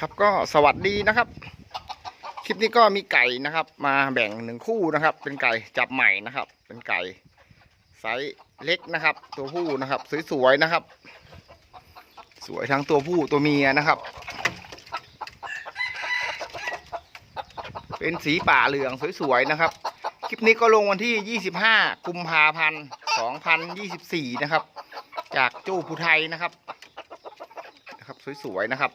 ครับก็สวัสดีนะครับ คลิปนี้ก็มีไก่นะครับ มาแบ่งหนึ่งคู่นะครับ เป็นไก่จับใหม่นะครับ เป็นไก่ไซส์เล็กนะครับ ตัวผู้นะครับ สวยๆนะครับ สวยทั้งตัวผู้ตัวเมียนะครับ เป็นสีป่าเหลืองสวยๆนะครับ คลิปนี้ก็ลงวันที่ 25 กุมภาพันธ์ 2024 นะครับ จากโจ้ภูไทยนะครับนะครับสวยๆนะครับ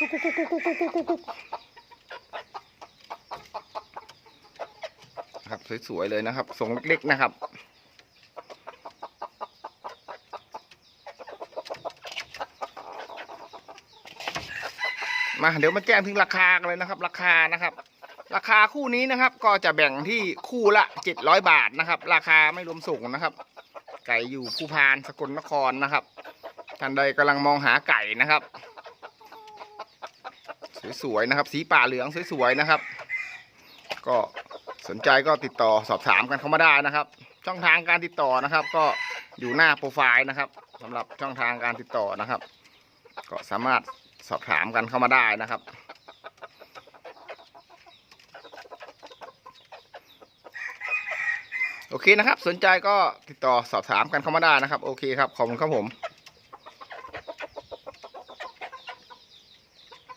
นะครับสวยๆเลยนะครับทรงเล็กๆนะครับมาเดี๋ยวมาแจ้งถึงราคากันเลยนะครับ ราคานะครับ ราคาคู่นี้นะครับ ก็จะแบ่งที่คู่ละเจ็ดร้อยบาทนะครับ ราคาไม่รวมส่งนะครับ ไก่อยู่ภูพานสกลนครนะครับท่านใดกำลังมองหาไก่นะครับ สวยๆนะครับ สีป่าเหลืองสวยๆนะครับ ก็สนใจก็ติดต่อสอบถามกันเข้ามาได้นะครับ ช่องทางการติดต่อนะครับ ก็อยู่หน้าโปรไฟล์นะครับสำหรับช่องทางการติดต่อนะครับ ก็สามารถสอบถามกันเข้ามาได้นะครับโอเคนะครับ สนใจก็ติดต่อสอบถามกันเข้ามาได้นะครับ โอเคครับ ขอบคุณครับผม